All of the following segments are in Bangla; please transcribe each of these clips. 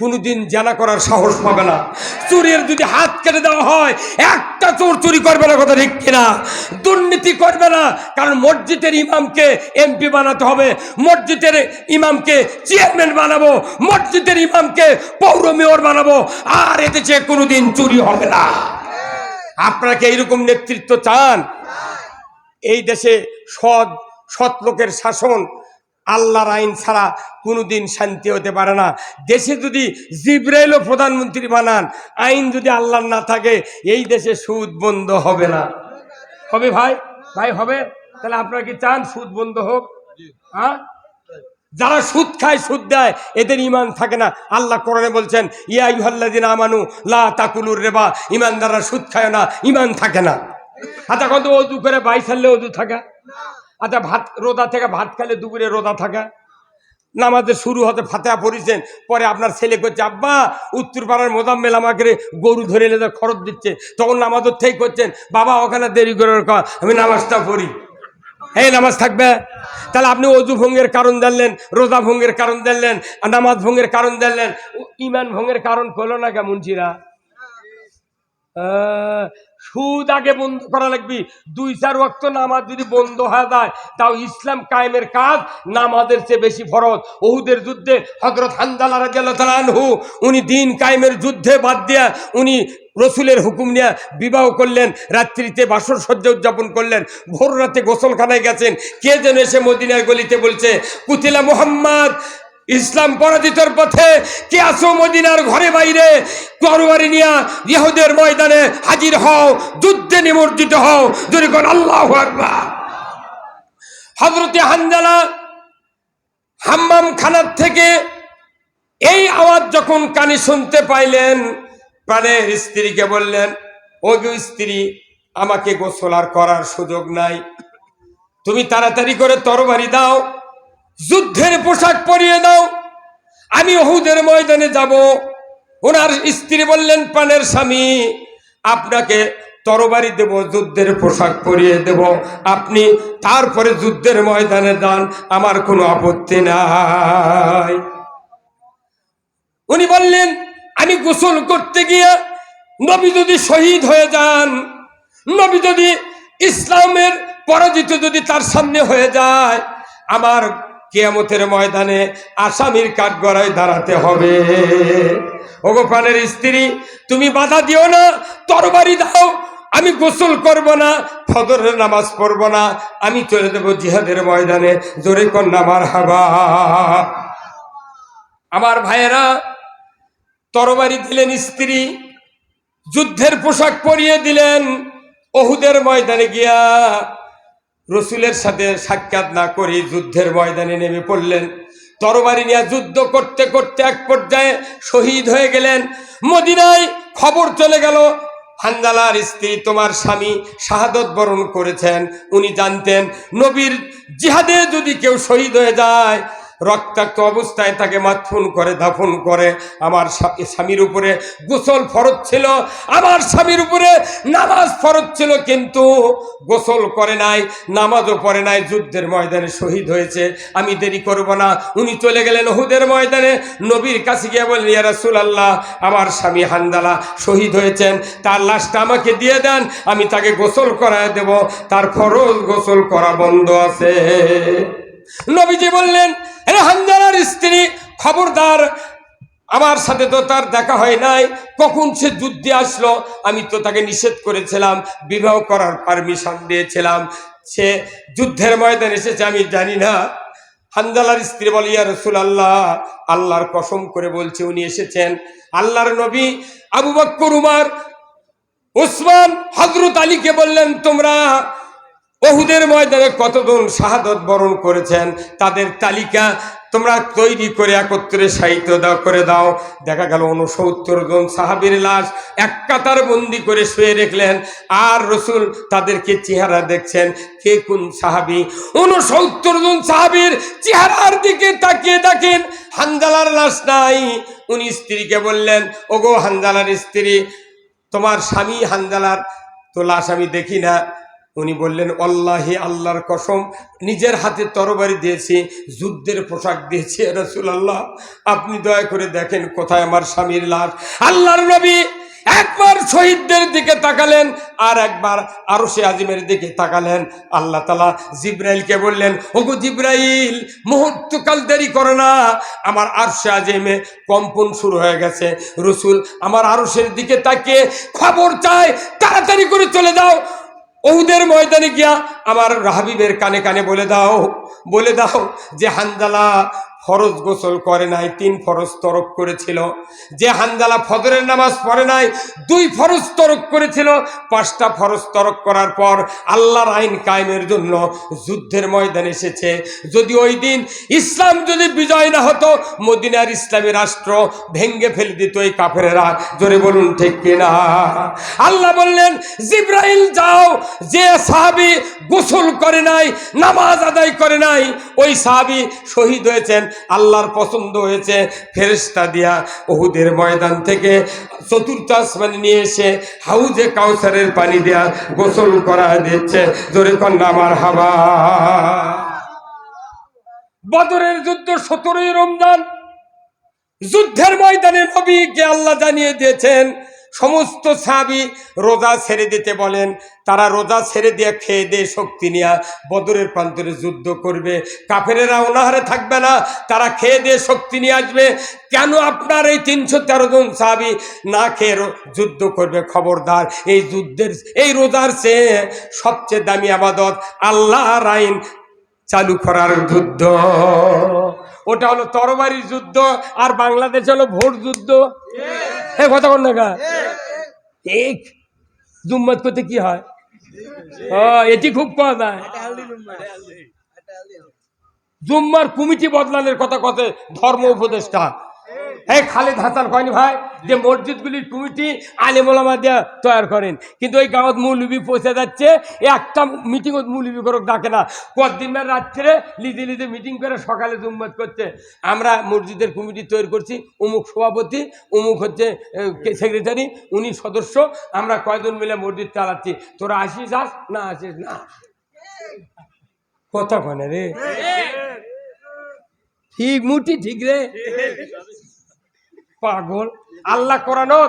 কোনোদিন জানা করার সাহস পাবে না। চুরির যদি হাত কেটে দেওয়া হয়, একটা চোর চুরি করবে না কথা ঠিক কিনা? দুর্নীতি করবে না, কারণ মসজিদের ইমামকে এমপি বানাতে হবে, মসজিদের ইমামকে চেয়ারম্যান বানাবো, মসজিদের ইমামকে পৌর মেয়র বানাবো, আর এদেশে কোনোদিন চুরি হবে না। আপনারা কি এইরকম নেতৃত্ব চান? এই দেশে সৎ সৎ লোকের শাসন আল্লাহর আইন ছাড়া কোনোদিন শান্তি হতে পারে না। দেশে যদি জিব্রাইলও প্রধানমন্ত্রী বানান, আইন যদি আল্লাহর না থাকে, এই দেশে সুদ বন্ধ হবে না। হবে ভাই? ভাই, হবে? তাহলে আপনারা কি চান সুদ বন্ধ হোক? হ্যাঁ? যারা সুদ খায়, সুদ দেয়, এদের ইমান থাকে না। আল্লাহ কোরআনে বলছেন, ইয়া ইউহাল্লাদিন আমানু লা তাকুলুর রেবা। ইমানদাররা সুদ খায় না ইমান থাকে না। আচ্ছা কত অজু করে বাই ছাড়লে অজু থাকা। আচ্ছা ভাত রোদা থেকে ভাত খেলে দুপুরে রোদা থাকা? নামাজের শুরু হতে ফাতেহা পড়েছেন, পরে আপনার ছেলে করছে, আব্বা উত্তর পাড়ার মোজাম্মেল আমাকে গরু ধরে এলে খরচ দিচ্ছে। তখন নামাজের থেকে করছেন, বাবা, ওখানে দেরি করে আমি নামাজটা পড়ি। এই নামাজ থাকবে? তাহলে আপনি অজু ভঙ্গের কারণ জানলেন, রোজা ভঙ্গের কারণ জানলেন নামাজ ভঙ্গের কারণ জানলেন। ইমান ভঙ্গের কারণ করল না কেমন চিরা সুদ আগে বন্ধ করা লাগবে। দুই, চার ওয়াক্ত নামাজ যদি বন্ধ হয়ে যায়, তাও ইসলাম কায়েমের কাজ, নামাজের চেয়ে বেশি ফরজ। ওহুদের যুদ্ধে হজরত হান্দালা রাজু উনি দিন কায়েমের যুদ্ধে বাদ দিয়া উনি রসুলের হুকুম নিয়ে বিবাহ করলেন, রাত্রিতে বাসর সজ্জা উদযাপন করলেন, ভোর রাতে গোসলখানায় গেছেন। কে যেন এসে মদিনার গলিতে বলছে, কুতিলা মোহাম্মদ ইসলাম পরাজিতর পথে কে আসো মদিনার ঘরে বাইরে? তরবারি নিয়া ইহুদের ময়দানে হাজির হও, যুদ্ধে নিমজ্জিত হও। যদি কোন আল্লাহ হজরতে হানজালা হাম্মাম খানার থেকে এই আওয়াজ যখন কানে শুনতে পাইলেন প্রাণের স্ত্রীকে বললেন, ও স্ত্রী, আমাকে গোসল আর করার সুযোগ নাই। তুমি তাড়াতাড়ি করে তরবারি দাও। যুদ্ধের পোশাক পরিয়ে দাও। আমি ওহুদের ময়দানে যাব। ওনার স্ত্রী বললেন, পানের স্বামী, আপনাকে তরবারি দেব, যুদ্ধের পোশাক পরিয়ে দেব। আপনি তারপরে যুদ্ধের ময়দানে যান, আমার কোনো আপত্তি নাই। উনি বললেন, আমি গোসল করতে গিয়ে নবী যদি শহীদ হয়ে যান, নবী যদি ইসলামের পরাজিত যদি তার সামনে হয়ে যায়, আমার কেয়ামতের ময়দানে আসামির কাঠগড়ায় দাঁড়াতে হবে। ওগো প্রাণের স্ত্রী, তুমি বাধা দিও না, তরবারি দাও, আমি গোসল করব না ফদরের নামাজ পড়ব না, আমি চলে দেবো জিহাদের ময়দানে, জোরে কন্যা আমার হাবা আমার ভাইয়েরা, তরবারি দিলেন স্ত্রী, যুদ্ধের পোশাক পরিয়ে দিলেন, ওহুদের ময়দানে গিয়া রসুলের সাথে সাক্ষাৎ না করে যুদ্ধের ময়দানে নেমে পড়লেন। তরবারি নিয়ে যুদ্ধ করতে করতে এক পর্যায়ে শহীদ হয়ে গেলেন। মদিনায় খবর চলে গেল হান্দালার স্ত্রী তোমার স্বামী শাহাদত বরণ করেছেন। উনি জানতেন, নবীর জিহাদে যদি কেউ শহীদ হয়ে যায় রক্তাক্ত অবস্থায় তাকে মাথুন করে, দাফন করে। আমার স্বামীর উপরে গোসল ফরজ ছিল। আমার স্বামীর উপরে নামাজ ফরজ ছিল, কিন্তু গোসল করে নাই, নামাজও পড়ে নাই, যুদ্ধের ময়দানে শহীদ হয়েছে। আমি দেরি করব না। উনি চলে গেলেন হুদের ময়দানে। নবীর কাছে গিয়ে বললেন, ইয়া রাসূলুল্লাহ, আমার স্বামী হান্দালা শহীদ হয়েছেন। তার লাশটা আমাকে দিয়ে দেন, আমি তাকে গোসল করায় দেব। তার ফরজ গোসল করা বন্ধ আছে। নবীজি বললেন হান্দালার স্ত্রী, খবরদার, আমার সাথে তো তার দেখা হয় নাই, কখন সে যুদ্ধে আসলো? আমি তো তাকে নিষেধ করেছিলাম, বিবাহ করার পারমিশন দিয়েছিলাম। সে যুদ্ধের ময়দান এসেছে, আমি জানি না। হান্দালার স্ত্রী বলি, ইয়া রসুল আল্লাহ আল্লাহর কসম করে বলছে, উনি এসেছেন। আল্লাহর নবী আবু বক্কর, উমার, উসমান হজরত আলীকে বললেন, তোমরা বহুদের ময়দানে কতজন শাহাদত বরণ করেছেন, তাদের তালিকা তোমরা তৈরি করে একত্রে সাহিত্য দাও, করে দাও। দেখা গেল উনসত্তর জন সাহাবির লাশ এক কাতার বন্দি করে শুয়ে রেখলেন, আর রসুল তাদেরকে চেহারা দেখছেন, কে কোন সাহাবি? উনসত্তর জন সাহাবির চেহারার দিকে তাকিয়ে দেখেন, হানজালার লাশ নাই। উনি স্ত্রীকে বললেন, ওগো হানজালার স্ত্রী, তোমার স্বামী হানজালার তো লাশ আমি দেখি না। উনি বললেন অল্লাহি আল্লাহর কসম, নিজের হাতে তরবারি দিয়েছি, যুদ্ধের পোশাক দিয়েছি রসুলাল্লাহ। আপনি দয়া করে দেখেন কোথায় আমার স্বামীর লাশ। আল্লাহর নবী একবার শহীদদের দিকে তাকালেন, আর একবার আরও সে আজিমের দিকে তাকালেন। আল্লাহ তালা জিব্রাইলকে বললেন, ওগো জিব্রাইল, মুহূর্তকাল দেরি করে না, আমার আরশে আজিমে কম্পন শুরু হয়ে গেছে। রসুল আমার আরশের দিকে তাকিয়ে খবর চায়, তাড়াতাড়ি করে চলে যাও। ওহুদের ময়দানে গিয়া আমার রাহাবিবের কানে কানে বলে দাও বলে দাও যে হানজালা ফরজ গোসল করে নাই, তিন ফরজ তরক করেছিল। যে হানজালা ফজরের নামাজ পড়ে নাই, দুই ফরজ তরক করেছিল। পাঁচটা ফরজ তরক করার পর আল্লাহর আইন কায়েমের জন্য যুদ্ধের ময়দান এসেছে। যদি ওই দিন ইসলাম যদি বিজয় না হতো, মদিনার ইসলামী রাষ্ট্র ভেঙ্গে ফেলে দিত এই কাফেরেরা। জোরে বলুন, ঠিক কিনা আল্লাহ বললেন, জিব্রাইল যাও, যে সাহাবি গোসল করে নাই, নামাজ আদায় করে নাই, ওই সাহাবি শহীদ হয়েছেন। আল্লাহর পছন্দ হয়েছে ফেরেস্তা দিয়া ওহুদের ময়দান থেকে চতুর্থ আসমানে নিয়ে এসে হাউজে কাউসারের পানি দেয়া গোসল করা দিচ্ছে জোরে কন্যা আমার হাবা বদরের যুদ্ধ সতেরোই রমজান, যুদ্ধের ময়দানে নবীকে আল্লাহ জানিয়ে দিয়েছেন সমস্ত সাবি রোজা ছেড়ে দিতে বলেন, তারা রোজা ছেড়ে দিয়ে খেয়ে দিয়ে শক্তি নিয়ে বদরের প্রান্তরে যুদ্ধ করবে। কাফেরেরা অনাহারে থাকবে না, তারা খেয়ে দিয়ে শক্তি নিয়ে আসবে। কেন আপনার এই তিনশো তেরো জন সাবি না খেয়ে যুদ্ধ করবে? খবরদার, এই যুদ্ধের, এই রোজার চেয়ে সবচেয়ে দামি আবাদত আল্লাহর আইন চালু করার যুদ্ধ। ওটা হলো তরবারির যুদ্ধ, আর বাংলাদেশ হলো ভোট যুদ্ধ। হ্যাঁ কথা বল ঠিক। জুম্মত করতে কি হয়? ও, এটি খুব পাওয়া যায় জুম্মার কমিটি বদলানের কথা কথে ধর্ম উপদেষ্টা। এই খালেদ হাসান কয়নি ভাই? যে মসজিদগুলির কমিটি আলিমোলামা দিয়ে তৈরি করেন। কিন্তু ওই গাঁৱত মৌলবি পৌঁছে যাচ্ছে একটা মিটিংত মৌলবি করক ডাকে না। কদিন রাত্রে লিদে লিদে মিটিং করে সকালে জুম্মত করছে। আমরা মসজিদের কমিটি তৈরি করছি অমুক সভাপতি অমুক হচ্ছে সেক্রেটারি উনি সদস্য আমরা কয়জন মিলে মসজিদ চালাচ্ছি। তোরা আসিস আস না আসিস না কথা কনে রে? ঠিক। মুটি ঠিক রে? পাগল। আল্লাহ করানো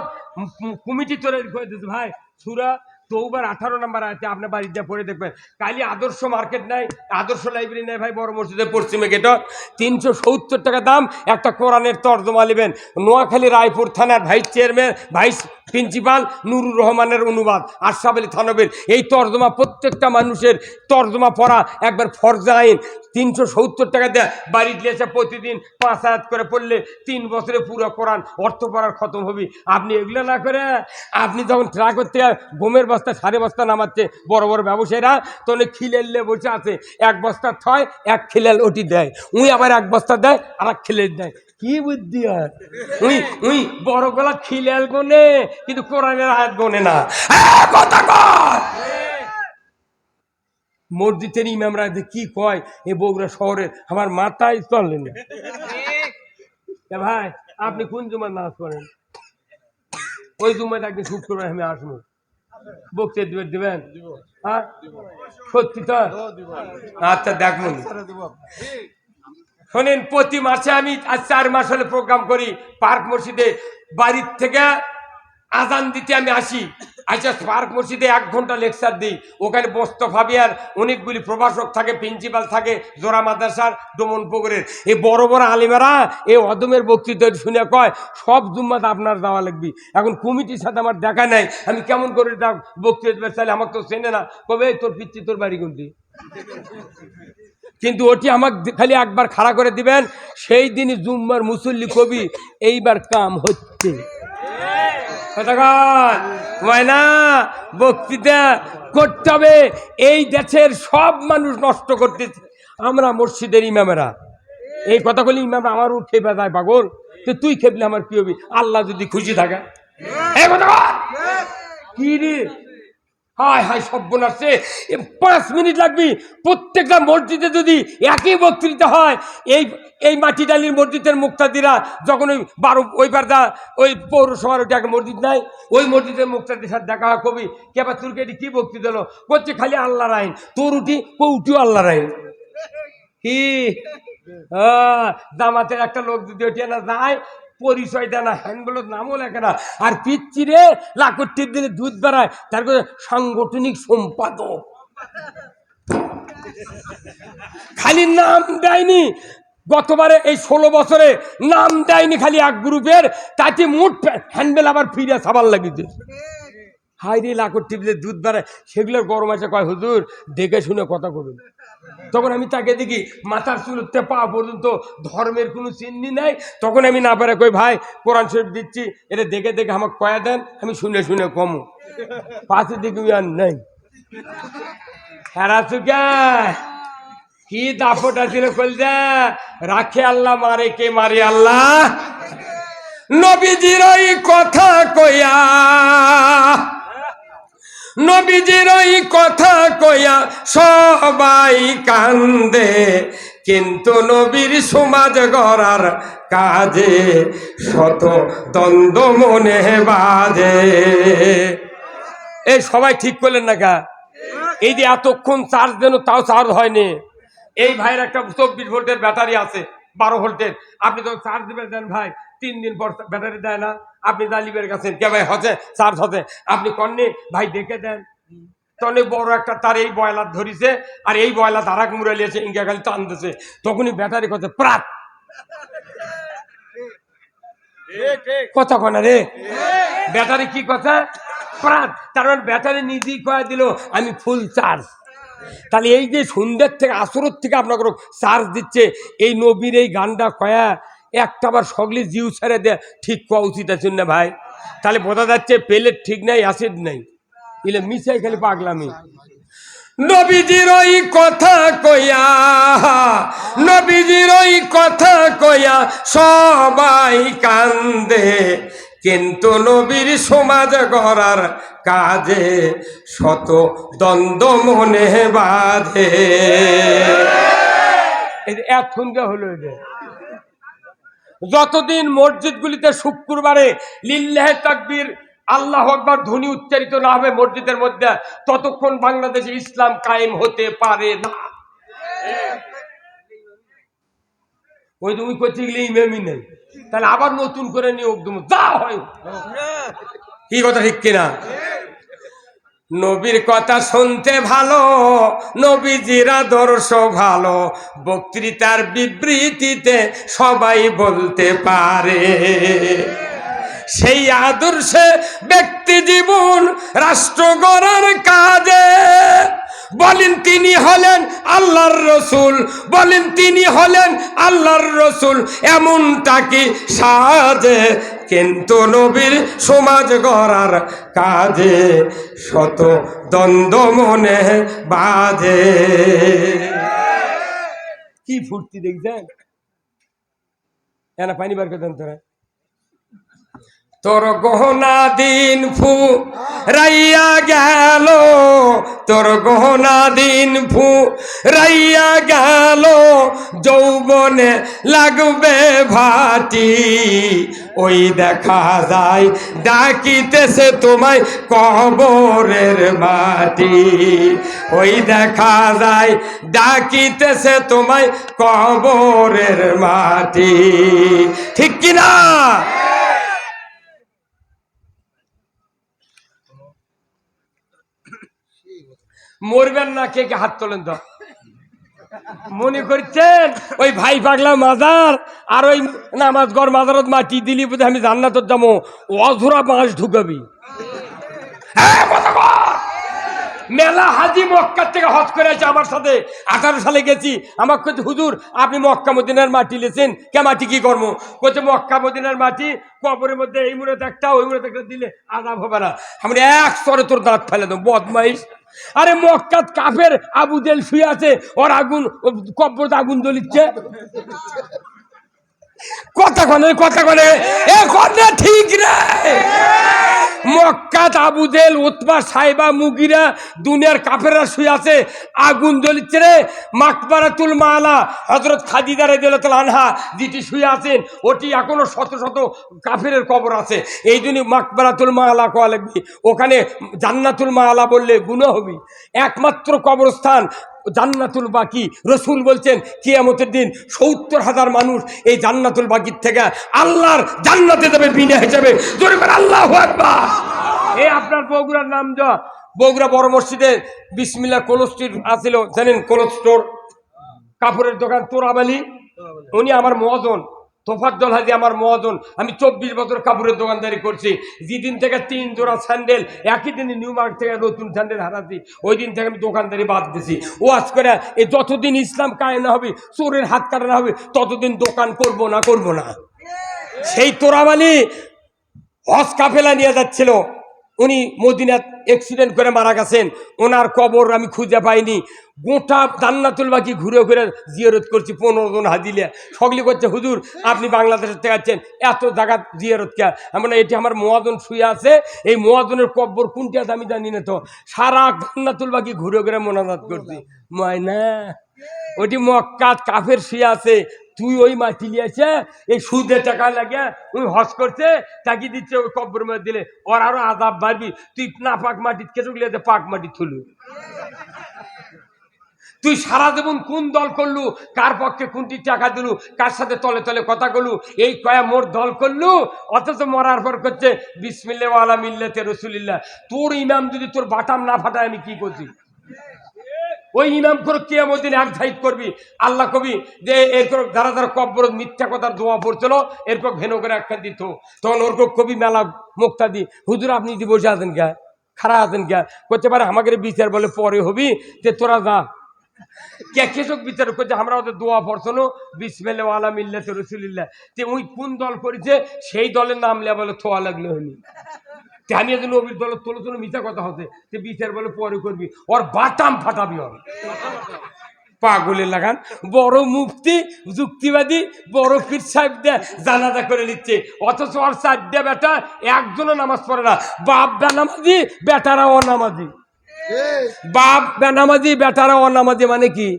কমিটি তৈরি করে দিতে ভাই। সুরা চৌবার আঠারো নাম্বার আছে আপনার বাড়িতে পড়ে দেখবেন। কালি আদর্শ মার্কেট নাই, আদর্শ লাইব্রেরি নাই ভাই, বড় মসজিদের পশ্চিমে গেট তিনশো সত্তর টাকা দাম, একটা কোরআনের তর্জমা নেবেন। নোয়াখালী, রায়পুর থানার vice chairman vice principal Nurur রহমানের অনুবাদ, আশরাফ আলী থানবের। এই তর্জমা প্রত্যেকটা মানুষের তর্জমা পড়া একবার ফরজা আইন। তিনশো সত্তর টাকা দেয় বাড়িতে এসে প্রতিদিন পাঁচ হাজার করে পড়লে তিন বছরে পুরো কোরআন অর্থ পড়ার খতম হবে। আপনি এগুলো না করে, আপনি যখন ট্রাকের থেকে গমের বস্তা, সাড়ে বস্তা নামাচ্ছে। বড় বড় ব্যবসায়ীরা তখন খিলেললে বসে আছে। এক বস্তা থয় এক খিলেল ওটি দেয়। উই আবার এক বস্তা দেয় আর এক খিলেল দেয়। কি বুদ্ধি আর? উই উই, বড় গলা খিলেল গোনে, কিন্তু কোরআনের আয়াত গোনে না। মসজিদের ইমামরা যে কি কয়, এ বগুড়া শহরে আমার মাথায় চলে না। ভাই, আপনি কোন জুমার নাচ করেন ওই জুমাটা একদিন শুক্রবার আমি আসব। বক্তৃতা দিবেন? দিবেন হ্যাঁ? সত্যি তো? আচ্ছা দেখুন শোনেন প্রতি মাসে আমি আর চার মাস হলে প্রোগ্রাম করি পার্ক মসজিদে বাড়ির থেকে আজান দিতে আমি আসি। আচ্ছা পার্ক মসজিদে এক ঘণ্টা লেকচার দিই। ওখানে বস্তফাবিয়ার অনেকগুলি প্রভাষক থাকে প্রিন্সিপাল থাকে, জোড়া মাদ্রাসার ডোমন পুকুরের এই বড় বড় আলিমেরা এই অদমের বক্তৃতা শুনে কয়, সব জুম্মাত আপনার দেওয়া লাগবে। এখন কমিটির সাথে আমার দেখা নাই। আমি কেমন করে বক্তৃতা চাইলে আমাকে তো চেনে না। কবে তোর পিচ্ছি তোর বাড়ি কোনটি? কিন্তু ওটি আমাকে খালি একবার খাড়া করে দিবেন, সেই দিনই জুম্মার মুসল্লি কবি, এইবার কাম হচ্ছে। ময়না বক্তৃতা করতে হবে। এই দেশের সব মানুষ নষ্ট করতেছে। আমরা মসজিদের ইমামেরা। এই কথাগুলি ইমাম আমার উঠে বেদায় পাগল। তো তুই খেপলে আমার কি হবি? আল্লাহ যদি খুশি থাকে। এই কথা কি রে? হায় হায় সব্যনাশে পাঁচ মিনিট লাগবে। প্রত্যেকটা মসজিদে যদি একই বক্তৃতা হয় এই এই মাটি ডালির মসজিদের মুক্তাদিরা যখন ওই বারো ওই পারদা ওই পৌরসভার ওইটা একটা মসজিদ নাই ওই মসজিদের মুক্তাদির সাথে দেখা হয় কবি কেবা তোরকে এটি কি বক্তৃতা দিল? করছে খালি আল্লাহর আইন তোর উঠি ও উঠিও আল্লাহর আইন। কি আহ, জামাতের একটা লোক যদি ওঠিয়ে না যায় পরিচয় দেয় না হ্যান্ডগুলোর নামও লেখে না। আর পিচ্ছি রে লাকটির দিলে দুধ বেড়ায়, তার কাছে সাংগঠনিক সম্পাদক। খালি নাম দেয়নি। গতবারে এই ষোলো বছরে নাম দেয়নি খালি এক গ্রুপের, তাতে মোট হ্যান্ডবেল আবার ফিরে সাবার লাগিতে। হাই রে লাকড় টিপলে দুধ বাড়ায়, সেগুলোর গরম আছে। কয়, হুজুর, দেখে শুনে কথা করুন তখন আমি তাকে দেখি মাথার চুল উঠতে পাওয়া পর্যন্ত ধর্মের কোনো চিহ্নি নাই, তখন আমি না পারে কই, ভাই, কোরআন শরীফ দিচ্ছি, এটা দেখে দেখে আমাকে কয়া দেন, আমি শুনে শুনে কমো। পাশে দেখি আর নেই। হেরা চুকা কি দাপটা ছিল কলজা রাখে আল্লাহ, মারে কে মারে আল্লাহ? নবীজির ওই কথা কয়া নবীজির ওই কথা সবাই কান্দে, কিন্তু নবীর সমাজ গড়ার কাজে শত দ্বন্দ্ব মনে বাজে। এই সবাই ঠিক করলেন না কা? এই যে এতক্ষণ চার্জ দেন তাও চার্জ হয়নি। এই ভাইয়ের একটা চব্বিশ ভোল্টের ব্যাটারি আছে, বারো ভোল্টের। আপনি তো চার্জ দিবেন, দেন ভাই, তিন দিন পর ব্যাটারি দেয় না। আপনি দালিবের কাছে, কে ভাই হচ্ছে? চার্জ হচ্ছে। আপনি কননি? ভাই, দেখে দেন। তখন বড় একটা তার এই বয়লার ধরিছে, আর এই বয়লা তারাক মুরালিয়েছে ইঙ্গা খালি টানতেছে তখনই ব্যাটারি কথা প্রাত! কথা কনা রে? ব্যাটারি কি কথা প্রাণ তার মানে ব্যাটারি নিজেই কয়া দিল, আমি ফুল চার্জ তাহলে এই যে সন্ধ্যের থেকে, আসরের থেকে আপনাকে চার্জ দিচ্ছে, এই নবীর এই গানটা কয়া একটা আবার সগলি জিউ ছেড়ে দেয় ঠিক কয়া উচিত আছে না ভাই? তাহলে বোঝা যাচ্ছে পেলেট ঠিক নাই অ্যাসিড নাই। এলে মিশাই খালি পাগলামি। নবীজির ওই কথা কয়া নবীজির ওই কথা কয়া সবাই কান্দে। কিন্তু নবীর সমাজ গড়ার কাজে শত দ্বন্দ্ব মনে বাঁধে। এখন যা হলো এটা যতদিন মসজিদগুলিতে শুক্রবারে লিল্লাহে তাকবীর আল্লাহ আকবার ধ্বনি উচ্চারিত না হবে মসজিদের মধ্যে, ততক্ষণ বাংলাদেশে ইসলাম কায়েম হতে পারে না। ওই তুমি করতে গেলে নেই। তাহলে আবার নতুন করে নিয়োগ দেবো, যা হয়। কি কথা, ঠিক কিনা? নবীর কথা শুনতে ভালো, নবীজির আদর্শ ভালো, বক্তৃতার বিবৃতিতে সবাই বলতে পারে। সেই আদর্শে ব্যক্তি জীবন রাষ্ট্র গড়ার কাজে। বলেন তিনি হলেন আল্লাহর রসুল, বলেন তিনি হলেন আল্লাহর রসুল। এমনটা কি সাজে? কিন্তু নবীর সমাজ গড়ার কাজে শত দ্বন্দ্ব মনে বাজে। কি ফুর্তি দেখছেন? এনা পানি বার করতেন তোরা। তোর গহনা দিন ফু রাইয়া গেল, তোর গহনা দিন ফু রাইয়া গেল, যৌবনে লাগবে ভাটি, ওই দেখা যায় ডাকিতেছে তোমায় কবরের মাটি। ওই দেখা যায় ডাকিতেছে তোমায় কবরের মাটি। ঠিক কিনা? মরবেন না, কে কে হাত তোলেন তো মনে করছেন? ওই ভাই পাগলা মাজার আর ওই নামাজ গড় মাজারত মাটি দিলি বুঝে আমি জান্নাত যাব। অধুরা বাঁশ ঢুকাবি। হ্যাঁ। মেলা হাজি মক্কার থেকে হজ করে আছে আমার সাথে আঠারো সালে গেছি। আমার কাছে হুজুর, আপনি মক্কা মদিনার মাটি লেছেন, কে মাটি কি কর্ম? বলছে মক্কা মদিনার মাটি, কবরের মধ্যে এই মুহূর্তে একটা, ওই মুহূর্তে একটা দিলে আজাব হবে না। আমরা এক স্তরে তোর দাঁত ফেলে দেবো, বদমাইশ। আরে মক্কাত কাফের আবু দেল শুয়ে আছে, ওর আগুন কব্বরতে আগুন জ্বলিচ্ছে। কথা কনে কথা কনে। এ কনে ঠিক রে। মক্কাত আবুজেল উতবা, সাইবা, মুগিরা দুনিয়ার কাফেররা শুয়ে আছে, আগুন জ্বলিচ্ছে রে। মাকবারাতুল মালা হজরত খাদিদা রেদিয়াল আনহা যেটি শুয়ে আছেন, ওটি এখনও শত শত কাফেরের কবর আছে। এই জন্য মাকবারাতুল মালা কোয়া ওখানে জান্নাতুল মালা বললে গুণ হবে। একমাত্র কবরস্থান জান্নাতুল বাকি। রসুল বলছেন, কিয়ামতের দিন সত্তর হাজার মানুষ এই জান্নাতুল বাকির থেকে আল্লাহর জান্নাতে যাবে, বিনা হিসাবে। আল্লাহ এ আপনার বগুড়ার নাম যা। বগুড়া বড় মসজিদে বিসমিল্লা কোল্ড আসিল, জানেন কোলস্টোর? কাপড়ের দোকান তোরাবালি। উনি আমার মহাজন। তোফাজ্জল হাজি আমার মহাজন, আমি চব্বিশ বছর কাপড়ের দোকানদারি করছি। যেদিন থেকে তিন জোড়া স্যান্ডেল, একই দিনে নিউ মার্কেট থেকে নতুন স্যান্ডেল হারাচ্ছি ওই দিন থেকে আমি দোকানদারি বাদ দিছি। ও আজ করে, এ যতদিন ইসলাম কায়ে না হবে, চোরের হাত কাটা না হবে, ততদিন দোকান করব না করব না। সেই তোরাবালি হস কাফেলা নিয়ে যাচ্ছিল। উনি মদিনাত অ্যাক্সিডেন্ট করে মারা গেছেন। ওনার কবর আমি খুঁজে পাইনি। গোটা জান্নাতুল বাকি ঘুরে ঘুরে জিয়ারত করছি পনেরো জন হাজিলিয়া সকলি করছে, হুজুর, আপনি বাংলাদেশের থেকে আছেন এত জায়গা জিয়ারত কে? মানে এটি আমার মহাজন শুয়ে আছে। এই মহাজনের কব্বর কোনটি আছে আমি জানি না তো। সারা জান্নাতুল বাকি ঘুরে ঘুরে মোনাজাত করছি। ময়না, ওটি মক্কাত কাফের শুয়ে আছে, তুই ওই মাটি নিয়েছে এই সুদে টাকা লাগে ওই হস করছে, তাকে দিচ্ছে ওই কব্বর মধ্যে দিলে। ওর আরও আজাব বাড়বি, তুই না পাক মাটি কেটে গেলে পাক মাটি থুলু। তুই সারা জীবন কোন দল করলু, কার পক্ষে কোনটি টাকা দিলু, কার সাথে তলে তলে কথা করলু এই কয়া মোর দল করলু, অথচ মরার পর করছে বিসমিল্লা ওয়ালা মিল্লাতে রসুলিল্লাহ। তোর ইমাম যদি তোর বাটাম না ফাটায়, আমি কি করছি? ওই ইমাম করে কেয়ামদিন এক ধাইত করবি। আল্লাহ কবি যে এরপর যারা যারা কব্বর মিথ্যা কথার দোয়া পড়ছিল, এরপর ভেনো করে একটা দিত। তখন ওর কবি মেলা মুক্তা দি হুজুর, আপনি যদি বসে আছেন গা খারাপ আছেন গা করতে পারে, আমাকে বিচার বলে পরে হবি যে তোরা যা। কে বিচার করছে, আমরা ওদের দোয়া তে ওই কোন দল সেই দলের নাম লে বলে থোয়া লাগল তে আমি একজন অভির দলের তোলো তোলো মিথ্যা কথা হতে সে বিচার বলে পরে করবি। ওর বাতাম ফাটাবি হবে পাগলে লাগান। বড় মুক্তি যুক্তিবাদী, বড় পীর সাহেব দেয় জানাজা করে নিচ্ছে। অথচ ওর চারটে বেটা, একজনও নামাজ পড়ে না। বাপ বেনামাজি বেটারা অনামাজি বাপ বেনামাজি বেটারা অনামাজি মানে কি?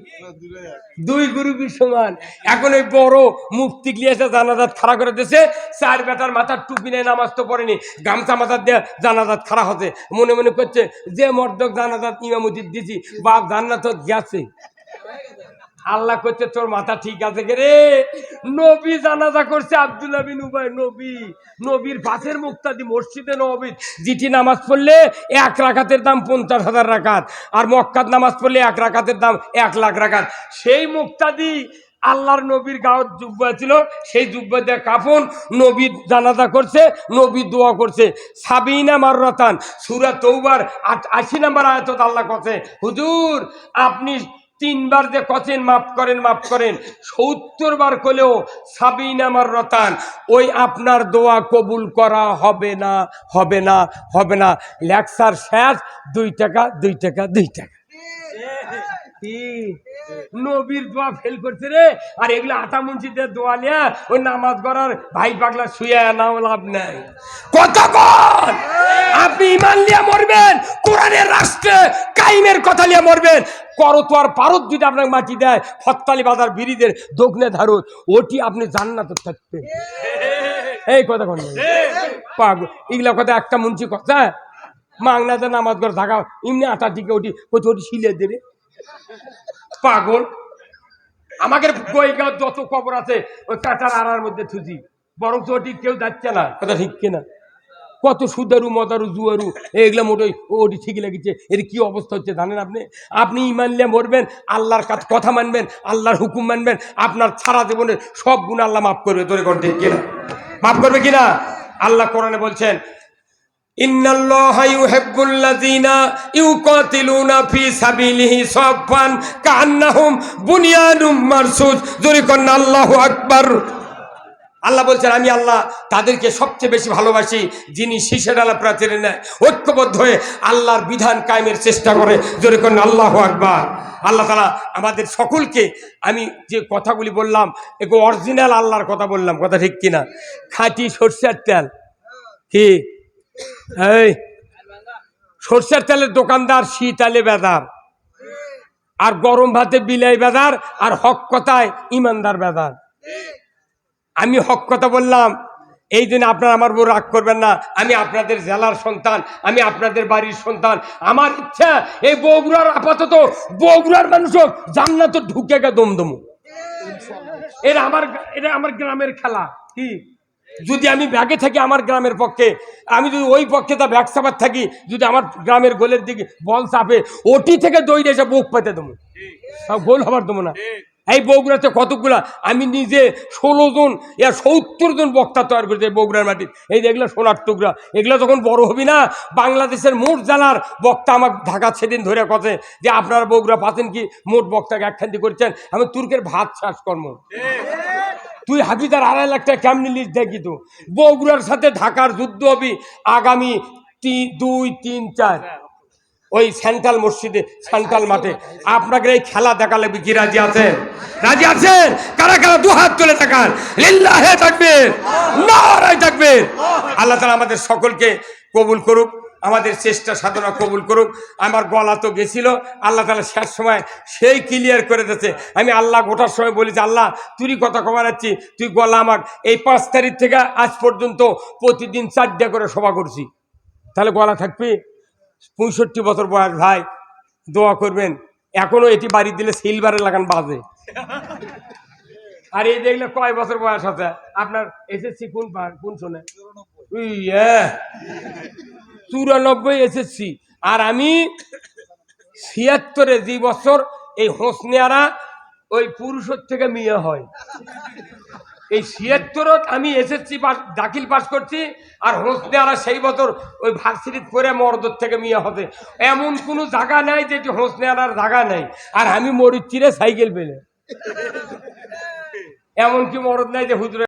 দুই গ্রুপই সমান। এখন ওই বড় মুফতি গিয়েছে, জানাজাত খাড়া করে দিয়েছে। চার বেটার মাথার টুপি নেই নামাজ তো পড়েনি। গামছা মাথার দিয়ে জানাজাত খাড়া হতে। মনে মনে করছে, যে মর্দক জানাজাত ইমামতির দিছি বাপ জান্নাত গেছে আল্লাহ করছে তোর মাথা ঠিক আছে কে রে? নবী জানাজা করছে আব্দুল্লাহ বিন উবাই নবী। নবীর পাশের মুক্তাদি মসজিদে নবী জিটি নামাজ পড়লে এক রাখাতের দাম পঞ্চাশ হাজার রাখাত আর মক্কাত নামাজ পড়লে এক রাখাতের দাম এক লাখ রাখাত সেই মুক্তাদি আল্লাহর নবীর গাঁত জুব্বা ছিল, সেই জুব্বা দিয়ে কাফন, নবী জানাজা করছে, নবী দোয়া করছে। সাবিনা মাররাতান, সুরা তৌবার আট- আশি নাম্বার আয়তত আল্লাহ করছে হুজুর, আপনি তিনবার যে কচেন মাফ করেন মাফ করেন, সত্তর বার করলেও সাবিন আমার রতান ওই আপনার দোয়া কবুল করা হবে না হবে না হবে না। লেকচার শেষ, দুই টাকা দুই টাকা দুই টাকা? নবীর দোয়া ফেল করছে রে। আর এগুলো আটা মুন্সিদের দোয়া নিয়ে ওই নামাজ করার ভাই পাগলা শুয়ে নাও, লাভ নাই। কতক্ষণ? আপনি ইমান নিয়ে মরবেন রাষ্ট্রে কাইমের কথা নিয়ে মরবেন। করতোয়ার পারত যদি আপনাকে মাটি দেয়। ফত্তালি বাজার বিড়িদের দক্ষিণে ধারত ওটি আপনি জান্নাত থাকবেন। এই কথা কোন। পাগ এগুলা কথা একটা মুন্সি কথা মাংনাতে নামাজ করে থাকা। এমনি আটার দিকে ওটি ওটি ওটি শিলে দেবে পাগল। আমাকে বইগাঁও যত খবর আছে ওই কাটার আড়ার মধ্যে থুজি। বরং তো ওটি কেউ যাচ্ছে না। কথা ঠিক কিনা? কত সুদারু, মদারু, জুয়ারু, এগুলো মোটই ওটি ঠিকই লেগেছে। এর কি অবস্থা হচ্ছে জানেন আপনি? আপনি ইমানলে মরবেন, আল্লাহর কাজ কথা মানবেন, আল্লাহর হুকুম মানবেন, আপনার সারা জীবনের সব গুণ আল্লাহ মাফ করবে। তোরে ঠিক কিনা? মাফ করবে কিনা? আল্লাহ কোরআনে বলছেন আল্লাহু আকবার। আল্লাহ বলছেন, আমি আল্লাহ তাদেরকে সবচেয়ে বেশি ভালোবাসি, যিনি শীষের আলা প্রাচীরে নেয়। ঐক্যবদ্ধ হয়ে আল্লাহর বিধান কায়েমের চেষ্টা করে। জোরে করেন, আল্লাহ আকবার। আল্লাহ তালা আমাদের সকলকে, আমি যে কথাগুলি বললাম, এগো অরিজিনাল আল্লাহর কথা বললাম, কথা ঠিক কিনা? খাঁটি সর্ষের তেল। কি? এই, সর্ষের তেলের দোকানদার শীত আলে বেদার। আর গরম ভাতে বিলাই বেদার, আর হক কথায় ইমানদার বেদার। আমি হক কথা বললাম। এই জন্য আপনারা আমার বউ রাগ করবেন না। আমি আপনাদের জেলার সন্তান আমি আপনাদের বাড়ির সন্তান। আমার ইচ্ছা এই বগুড়ার আপাতত বগুড়ার মানুষ মানুষও জান্নাত ঢুকে গে দমদমু। এটা আমার এটা আমার গ্রামের খেলা কি? যদি আমি ব্যাগে থাকি আমার গ্রামের পক্ষে আমি যদি ওই পক্ষে তা ব্যাগ চাপার থাকি যদি আমার গ্রামের গোলের দিকে বল চাপে ওটি থেকে দৌড়ে এসে বুক পেতে দেবো। গোল হবার দেবো না। এই বগুড়াতে কতগুলা আমি নিজে ষোলো জন, ইয়া সত্তর জন বক্তা তৈরি করেছি বগুড়ার মাটির এই এগুলো সোনার টুকরা, এগুলো যখন বড় হবি না, বাংলাদেশের মোট জেলার বক্তা আমার ঢাকা সেদিন ধরে কথা যে আপনারা বগুড়া পাচ্ছেন কি? মোট বক্তাকে একখান্তি করছেন। আমি তুর্কের ভাত চাষ কর্ম। তুই হাফিজার আড়াই লাখ টাকা কেমনি লিস্ট দেখি তো বগুড়ার সাথে ঢাকার যুদ্ধ হবি আগামী দুই, তিন, চার। ওই সেন্ট্রাল মসজিদে, সেন্ট্রাল মাঠে। আপনাকে এই খেলা দেখা লাগবে কি রাজি আছেন? রাজি আছেন? কারা কারা দু হাত তুলে থাকান লিল্লাহে থাকবে নারায় থাকবে আল্লাহ তালা আমাদের সকলকে কবুল করুক, আমাদের চেষ্টা সাধনা কবুল করুক। আমার গলা তো গেছিল, আল্লাহ তালা শেষ সময় সেই ক্লিয়ার করে দিয়েছে। আমি আল্লাহ গোটার সময় বলেছি আল্লাহ, তুই কথা কমাচ্ছি তুই গলা আমার। এই পাঁচ তারিখ থেকে আজ পর্যন্ত প্রতিদিন চারটা করে সভা করছি। তাহলে গলা থাকবে? পঁয়ষট্টি বছর বয়স ভাই দোয়া করবেন এখনও এটি বাড়ি দিলে সিলভারে লাগান বাজে। আর এই দেখলে কয় বছর বয়স আছে? আপনার এসএসসি কোন কোন শোনে? ইয়ে, চুরানব্বই এসএসসি আর আমি ছিয়াত্তরে যে বছর এই হোসনেয়ারা ওই পুরুষের থেকে মেয়ে হয়। এই ছিয়াত্তরত আমি এসএসসি পাস, দাখিল পাস করছি, আর হোসনে আরা সেই বছর ওই ভার্সিটি করে মরদর থেকে মিয়া হবে এমন কোনো জায়গা নাই যে হোসনে আনার জায়গা নাই। আর আমি মরিচ্ছি রে সাইকেল পেলে। এমন কি মরদ নাই যে হুজুরে